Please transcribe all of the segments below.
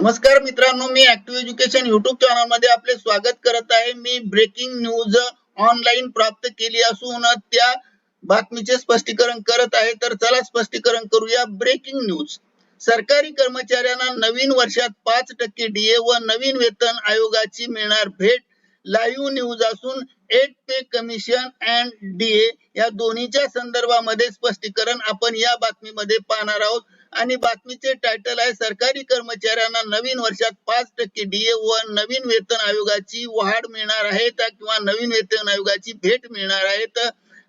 नमस्कार मित्रांनो मी ऍक्टिव्ह एज्युकेशन युट्यूब चॅनलमध्ये आपले स्वागत करत आहे. मी ब्रेकिंग न्यूज ऑनलाईन प्राप्त केली असून त्या बातमीचे स्पष्टीकरण करत आहे. तर चला स्पष्टीकरण करूया ब्रेकिंग न्यूज सरकारी कर्मचाऱ्यांना नवीन वर्षात पाच टक्के डीए व नवीन वेतन आयोगाची मिळणार भेट. लाईव्ह न्यूज असून eight pay commission and DA या दोन्हीच्या संदर्भामध्ये स्पष्टीकरण आपण या बातमीमध्ये पाहणार आहोत. आणि बातमीचे टायटल आहे सरकारी कर्मचाऱ्यांना नवीन वर्षात पाच टक्के डीए व नवीन वेतन आयोगाची वाढ मिळणार आहे किंवा नवीन वेतन आयोगाची भेट मिळणार आहेत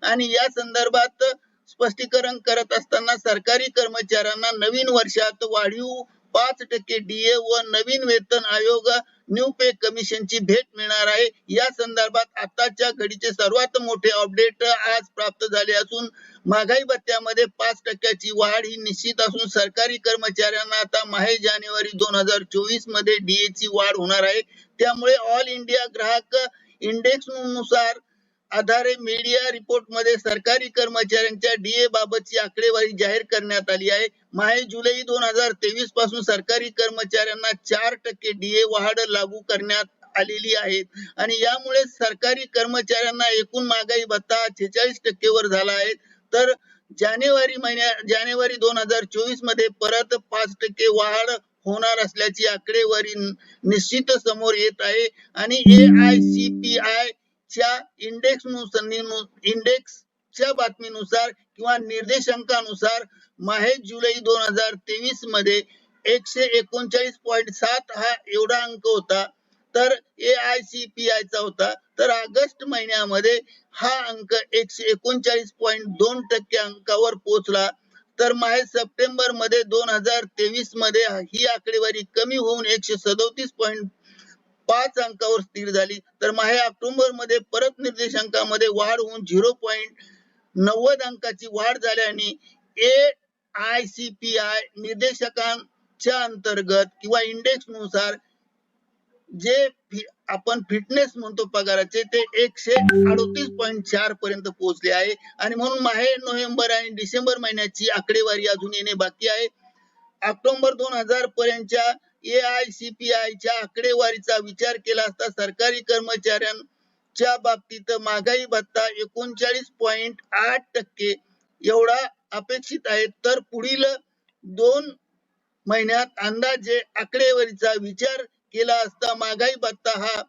आणि या संदर्भात स्पष्टीकरण करत असताना सरकारी कर्मचाऱ्यांना नवीन वर्षात वाढीव पाच टक्के डीए व नवीन वेतन आयोग न्यू पे कमिशनची भेट मिळणार आहे. या संदर्भात आताच्या घडीचे सर्वात मोठे अपडेट आज प्राप्त झाले असून महागाई भत्त्यामध्ये पाच टक्क्याची वाढ ही निश्चित असून सरकारी कर्मचाऱ्यांना आता माहे जानेवारी दोन हजार चोवीसमध्ये डीए ची वाढ होणार आहे. त्यामुळे ऑल इंडिया ग्राहक इंडेक्सनुसार आधारे मीडिया रिपोर्टमध्ये सरकारी कर्मचाऱ्यांच्या डीए बाबतची आकडेवारी जाहीर करण्यात आली आहे. माहे जुलै दोन हजार तेवीसपासून सरकारी कर्मचाऱ्यांना चार टक्के डीए वाढ लागू करण्यात आलेली आहे. आणि यामुळे सरकारी कर्मचाऱ्यांना एकूण महागाई भत्ता छेचाळीस टक्केवर झाला आहे. तर जानेवारी महिन्या जानेवारी दोन हजार चोवीसमध्ये परत पाच टक्के वाढ होणार असल्याची आकडेवारी निश्चित समोर येत आहे. आणि A I C P I च्या इंडेक्स इंडेक्सच्या बातमीनुसार किंवा निर्देशांकानुसार माहे जुलै दोन हजार तेवीसमध्ये एकशे एकोणचाळीस पॉईंट सात हा एवढा अंक होता. तर A I C P I चा होता. तर ऑगस्ट महिन्यामध्ये हा अंक एकशे एकोणचाळीस पॉईंट दोन टक्के अंकावर पोहोचला. तर माहे सप्टेंबरमध्ये दोन हजार तेवीसमध्ये ही आकडेवारी कमी होऊन एकशे सदोतीस पॉईंट पाच अंकावर स्थिर झाली. तर माहे ऑक्टोबरमध्ये परत निर्देशांकामध्ये वाढ होऊन झिरो पॉईंट नव्वद अंकाची वाढ झाल्याने A I C P I निर्देशकांच्या अंतर्गत किंवा इंडेक्सनुसार जे आपण फिटनेस म्हणतो पगाराचे ते एकशे अडोतीस पॉईंट चार पर्यंत पोहोचले आहे. आणि म्हणून माहे नोव्हेंबर आणि डिसेंबर महिन्याची आकडेवारी अजून येणे बाकी आहे. ऑक्टोबर दोन हजार पर्यंतच्या A I C P I च्या आकडेवारीचा विचार केला असता सरकारी कर्मचाऱ्यांच्या बाबतीत महागाई भत्ता एकोणचाळीस पॉइंट आठ टक्के एवढा अपेक्षित आहे. तर पुढील दोन महिन्यात अंदाजे आकडेवारीचा विचार केला असता महागाई भत्ता हा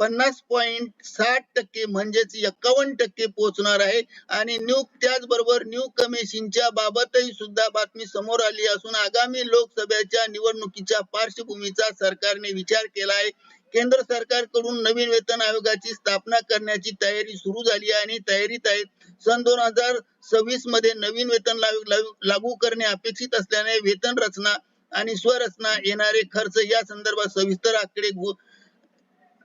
पन्नास पॉइंट साठ टक्के म्हणजेच एक्कावन्न टक्के पोहोचणार आहे. आणि न्यू त्याचबरोबर न्यू कमिशनच्या बाबतही सुद्धा बातमी समोर आली असून आगामी लोकसभेच्या निवडणुकीच्या पार्श्वभूमीचा सरकारने विचार केला आहे. केंद्र सरकारकडून नवीन वेतन आयोगाची स्थापना करण्याची तयारी सुरू झाली आहे आणि तयारीत आहे. सन दोन हजार सव्वीसमध्ये नवीन वेतन लागू करणे अपेक्षित असल्याने वेतन रचना आणि स्वरचना येणारे खर्च या संदर्भात सविस्तर आकडे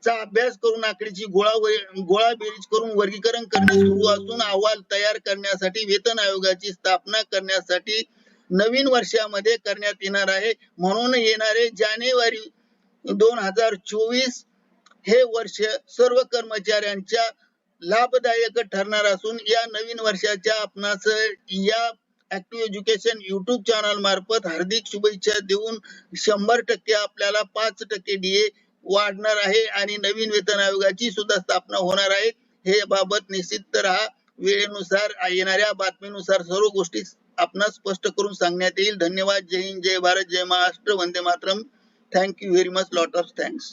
चा अभ्यास करून आकडेची गोळा गोळा बेरीज करून वर्गीकरण करणे सुरू असून अहवाल तयार करण्यासाठी वेतन आयोगाची स्थापना करण्यासाठी नवीन वर्षामध्ये करण्यात येणार आहे. म्हणून येणारे जानेवारी दोन हजार चोवीस हे वर्ष सर्व कर्मचाऱ्यांच्या लाभदायक ठरणार असून या नवीन वर्षाच्या आपणास या ऍक्टिव्ह एज्युकेशन युट्यूब चॅनल मार्फत हार्दिक शुभेच्छा देऊन शंभर टक्के आपल्याला पाच टक्के डीए वाढणार आहे आणि नवीन वेतन आयोगाची सुद्धा स्थापना होणार आहे. हे बाबत निश्चित राहा. वेळेनुसार येणाऱ्या बातमीनुसार सर्व गोष्टी आपणास स्पष्ट करून सांगण्यात येईल. धन्यवाद. जय हिंद. जय भारत. जय महाराष्ट्र. वंदे Mataram. Thank you very much lot of thanks